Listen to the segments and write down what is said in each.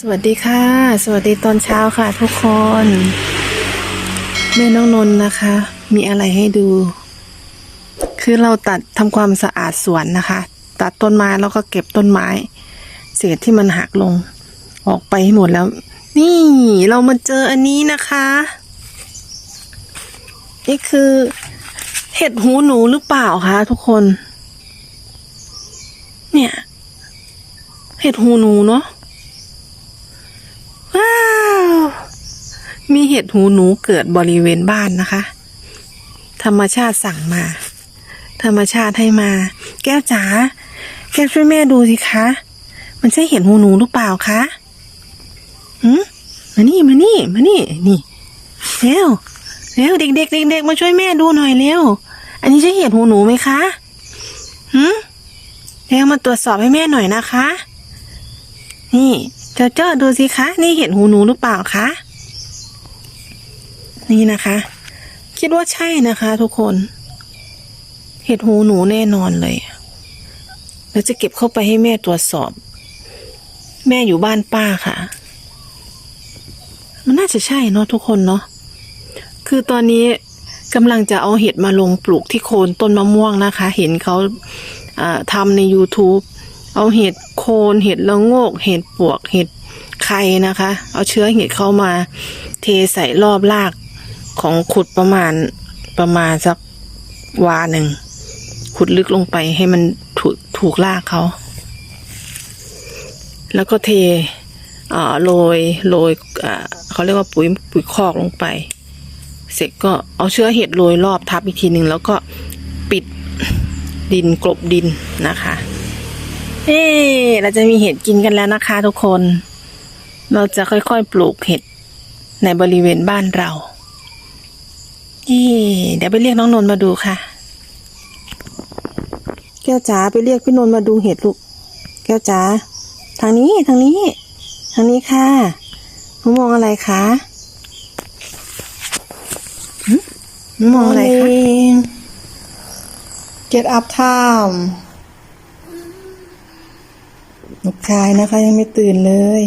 สวัสดีค่ะ สวัสดีตอนเช้าค่ะ ทุกคน แม่น้องนนท์นะคะ มีอะไรให้ดู คือเราตัดทำความสะอาดสวนนะคะ ตัดต้นไม้แล้วก็เก็บต้นไม้ เศษที่มันหักลง ออกไปให้หมดแล้ว นี่เรามาเจออันนี้นะคะ นี่คือ เห็ดหูหนูหรือเปล่าคะทุกคน เนี่ย เห็ดหูหนูเนาะ ว้าว มี เห็ดหูหนูเกิดบริเวณบ้านนะคะ ธรรมชาติสั่งมา ธรรมชาติให้มา แก้วจ๋าแก้วช่วยแม่ดูสิคะ มันใช่เห็ดหูหนูหรือเปล่าคะหืมมานี่มานี่มานี่นี่เร็วเร็วเด็กๆเด็กๆมาช่วยแม่ดูหน่อยเร็วอันนี้ใช่เห็ดหูหนูไหมคะหืมเร็วมาตรวจสอบให้แม่หน่อยนะคะ นี่เจ้าเจ้าดูสิคะ นี่เห็นหูหนูหรือเปล่าคะ นี่นะคะ คิดว่าใช่นะคะ ทุกคน เห็ดหูหนูแน่นอนเลยแล้วจะเก็บเข้าไปให้แม่ตรวจสอบ แม่อยู่บ้านป้าค่ะ มันน่าจะใช่เนาะทุกคนเนาะคือตอนนี้กำลังจะเอาเห็ดมาลงปลูกที่โคนต้นมะม่วงนะคะ เห็นเขาทำใน YouTube เอาเห็ดโคนเห็ดละโงก เห็ดปวกเห็ดไข่นะคะ เอาเชื้อเห็ดเข้ามา เทใส่รอบราก ของขุดประมาณประมาณสักวาหนึ่ง ขุดลึกลงไปให้มันถูกถูกรากเขา แล้วก็เทอโรยโรยเขาเรียกว่าปุ๋ยปุ๋ยคอกลงไป เสร็จก็เอาเชื้อเห็ดโรยรอบทับอีกทีหนึ่งแล้วก็ปิดดินกลบดินนะคะเอ๊เราจะมีเห็ดกินกันแล้วนะคะทุกคน เราจะค่อยๆปลูกเห็ดในบริเวณบ้านเรา เอ๊ะเดี๋ยวไปเรียกน้องนนท์มาดูค่ะ แก้วจ๋าไปเรียกพี่นนท์มาดูเห็ดลูก แก้วจ๋าทางนี้ทางนี้ ทางนี้ค่ะหนูมองอะไรคะหนูมองอะไรคะ Get up time ลูกชายนะคะยังไม่ตื่นเลย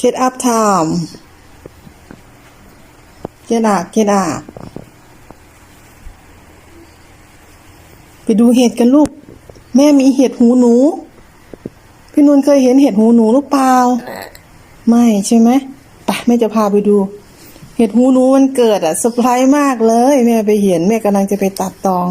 Get up time Get up Get up ไปดูเห็ดกันลูก แม่มีเห็ดหูหนู พี่นุ่นเคยเห็นเห็ดหูหนูหรือเปล่า ไม่ใช่ไหมไปแม่จะพาไปดู เห็ดหูหนูมันเกิดอะเซอร์ไพรส์มากเลย แม่ไปเห็นแม่กำลังจะไปตัดตอง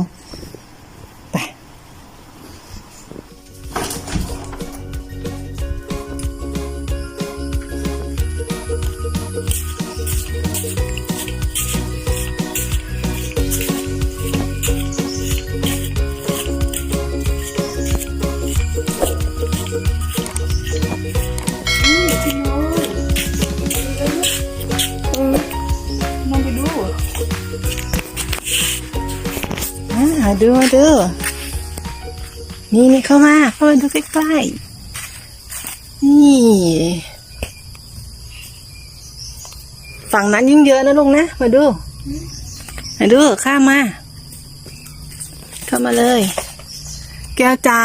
ดูมาดู นี่นี่เข้ามาเข้ามาดูใกล้ๆ นี่ ฝั่งนั้นยิ่งเยอะนะลุงนะ มาดู มาดูข้ามมา เข้ามาเลย แก้วจ๋า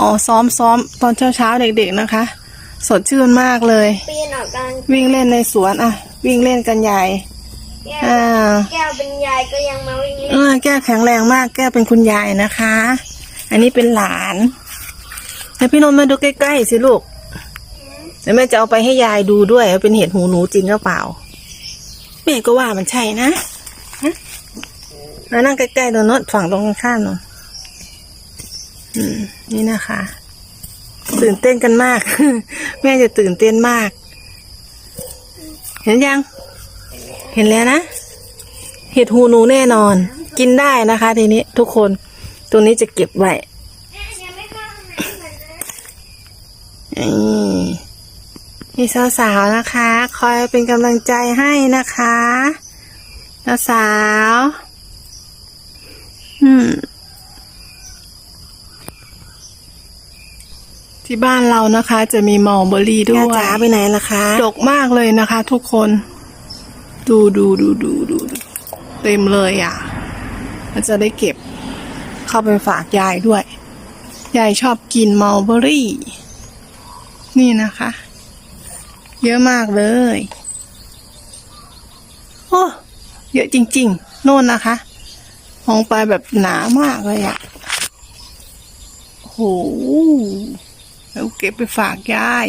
อ๋อซ้อมซ้อมตอนเช้าเช้าๆเด็กๆนะคะ สดชื่นมากเลยปีนออกกันวิ่งเล่นในสวนอะ วิ่งเล่นกันใหญ่ แก้วอ่าแก้วเป็นยายก็ยังมาวิ่งเล่นเออแก้วแข็งแรงมาก แก้วเป็นคุณยายนะคะ อันนี้เป็นหลานแล้วพี่นนท์มาดูใกล้ๆสิลูกเดี๋ยวแม่จะเอาไปให้ยายดูด้วยว่าเป็นเห็ดหูหนูจริงหรือเปล่าแม่ก็ว่ามันใช่นะฮะมานั่งใกล้ๆตรงโน้นฝั่งตรงข้ามๆหนูนอืมนี่นะคะ ตื่นเต้นกันมาก แม่จะตื่นเต้นมาก เห็นยัง เห็นแล้วนะ เห็ดหูหนูแน่นอน กินได้นะคะ ทีนี้ทุกคนตัวนี้จะเก็บไว้นี่นี่สาวๆนะคะ คอยเป็นกำลังใจให้นะคะสาวๆอืมที่บ้านเรานะคะ จะมีมอลเบอรี่ด้วยจ๋าไปไหนล่ะคะ ดกมากเลยนะคะ ทุกคน ดูดูดูดูดูเต็มเลยอะมันจะได้เก็บเข้าไปฝากยายด้วย ยายชอบกินมัลเบอรี่ นี่นะคะ เยอะมากเลย โอ้ เยอะจริงๆ โน่นนะคะ มองไปแบบหนามากเลยอะโอ้โหแล้วเก็บไปฝากยาย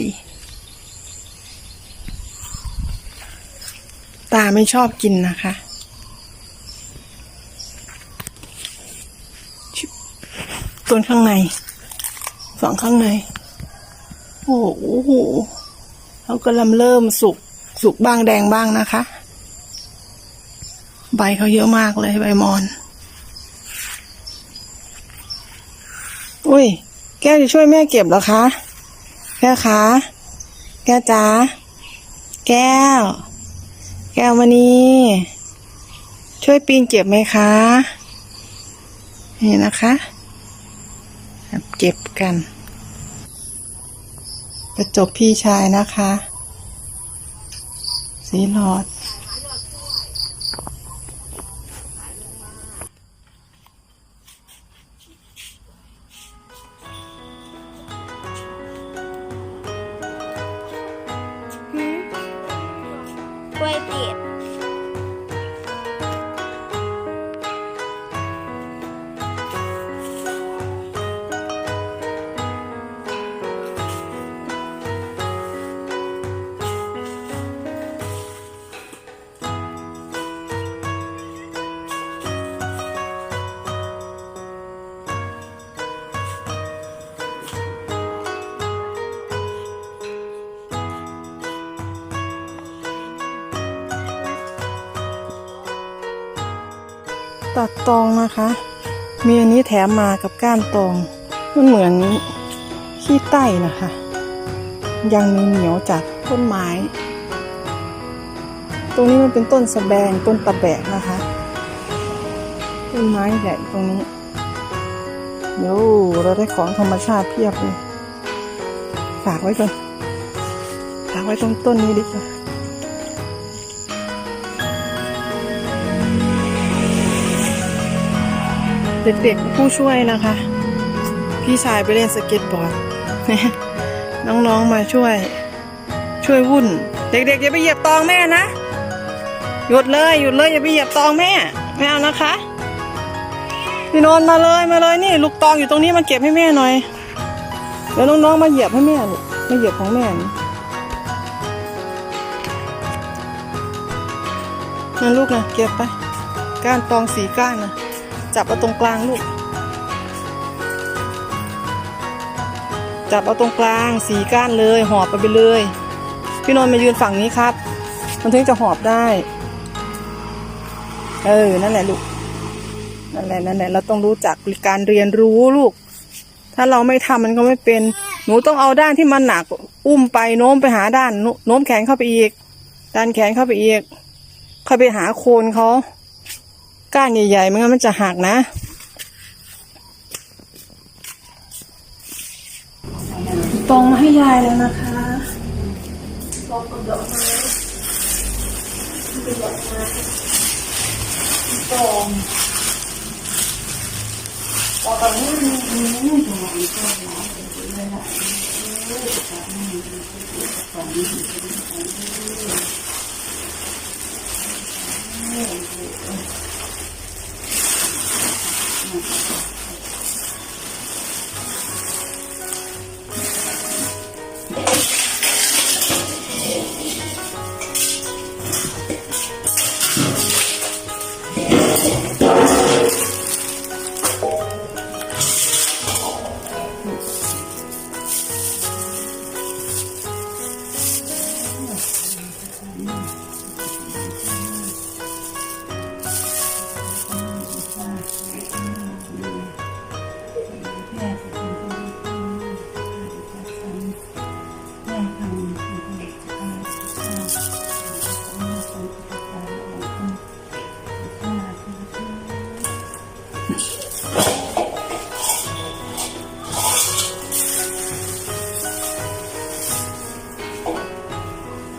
ตาไม่ชอบกินนะคะ ต้นข้างในฝั่งข้างใน โอ้โหแล้วก็เริ่มเริ่มสุก สุกบ้างแดงบ้างนะคะ ใบเขาเยอะมากเลยใบมอน อุ้ย แกจะช่วยแม่เก็บเหรอคะ แก้วคะ แก้วจ๋า แก้ว แก้วมณีช่วยปีนเก็บไหมคะ นี่นะคะ เก็บกันกระจกพี่ชายนะคะ สีหลอด ตัดตองนะคะ มีอันนี้แถมมากับก้านตอง มันเหมือนขี้ไต้นะคะ ยังมีเหนียวจากต้นไม้ ตรงนี้มันเป็นต้นสะแบงต้นตะแบกนะคะ ต้นไม้ใหญ่ตรงนี้เดี๋ยวเราได้ของธรรมชาติเพียบเลย ฝากไว้ก่อน ฝากไว้ตรงต้นนี้ดีกว่า เด็กๆผู้ช่วยนะคะ พี่ชายไปเล่นสเก็ตบอร์ดน้องๆมาช่วย ช่วยวุ่น เด็กๆอย่าไปเหยียบตองแม่นะหยุดเลยหยุดเลยอย่าไปเหยียบตองแม่ไม่เอานะคะพี่นนท์มาเลยมาเลยนี่ ลูกตองอยู่ตรงนี้มาเก็บให้แม่หน่อยเดี๋ยวน้องๆมาเหยียบให้แม่ลูกมาเหยียบของแม่นี่นั่นลูกนะเก็บไปก้านตองสีก้านนะ จับเอาตรงกลางลูก จับเอาตรงกลางสีก้านเลย หอบไปไปเลย พี่นนท์มายืนฝั่งนี้ครับ มันถึงจะหอบได้ เออ นั่นแหละลูก นั่นแหละนั่นแหละเราต้องรู้จักการเรียนรู้ลูก ถ้าเราไม่ทำมันก็ไม่เป็น หนูต้องเอาด้านที่มันหนัก อุ้มไปโน้มไปหาด้าน โนโน้มแขนเข้าไปอีก ด้านแขนเข้าไปอีก เข้าไปหาโคนเขา ก้านใหญ่ๆม่งั้นมันจะหักนะตรงมาให้ยายแล้วนะคะตรงกับดอกไม้เป็นดอกไม้ตรงต่อไปนี้มีมีตรงไหนก็ได้เลยละ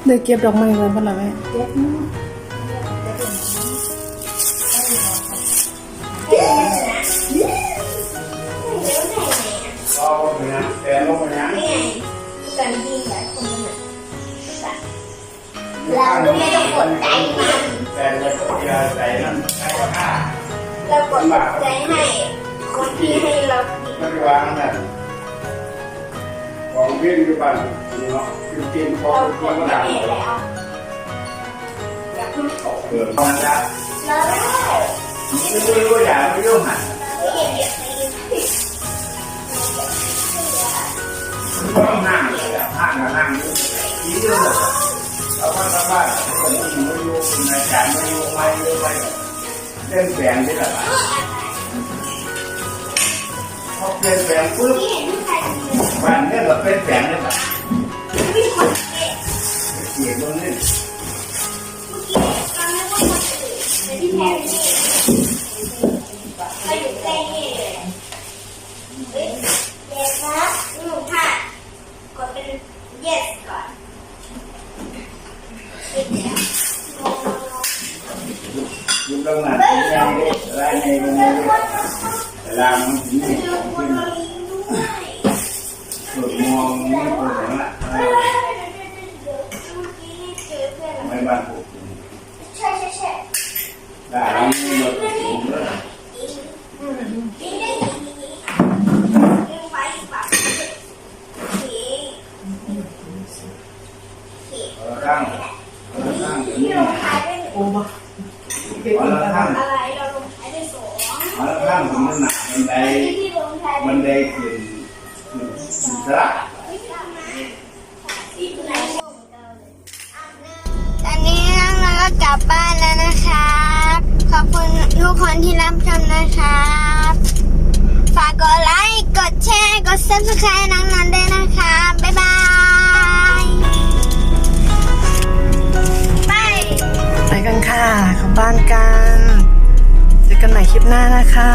เด็กเก็บดอกไม้ไว้บ้างละแม่นี่ไงกันดีหลายคนน่ะเราก็ไม่ต้องกดใจมันแต่จะกดยาใส่นั่นใช้ก็ห้าเรากดใจให้คนที่ให้เราดีไม่ได้วางนั่นของเพี้ยนอยู่บ้าน นี่เนาะคือกินพอเรากินดก็ดังให้แล้วอย่าเพิ่งออกเกิดมาแล้วเราได้ไม่รู้อย่างไม่รู้หันไม่เห็นเด็กไม่ยินก็ต้องนั่งเลยอะห้างกับนั่งอยู่ทีเดียวเลยเราก็ทำบ้านคนที่ไม่รู้เป็นอาจารย์ไม่รู้ไม่รู้ไม่เล่นแฝงที่ละบาพอเล่นแฝงปุ๊บ ตรงนั้นที่ยังไรในตรงนี้เวลามันถึงนี่เจอคนขึ้นเรา ลิ้นด้วยสุดมองนี่คนหนึ่งละเมื่อกี้เจอเพื่อนไม่บ้านผมใช่ใช่ใช่ได้แล้วนี่เราถึงเลยยิงได้ยิงยิงยิงไปแบบยิงเอาละข้างเอาละข้างถึงที่นี่ลงท้ายด้วยโอ้มาเก็บเอาอีกละแล้วข้างอะไรเราลงท้ายด้วยสองเอาละข้างถึงนั่นน่ะบันไดที่ลงท้ายด้บัวยนไดขึ้นขึ้นสลักตอนนี้น้องๆก็กลับบ้านแล้วนะครับ ขอบคุณทุกคนที่รับชมนะครับ ฝากกดไลค์ กดแชร์ กด subscribe น้องๆด้วยนะค บ้านกัน เจอกันใหม่คลิปหน้านะคะ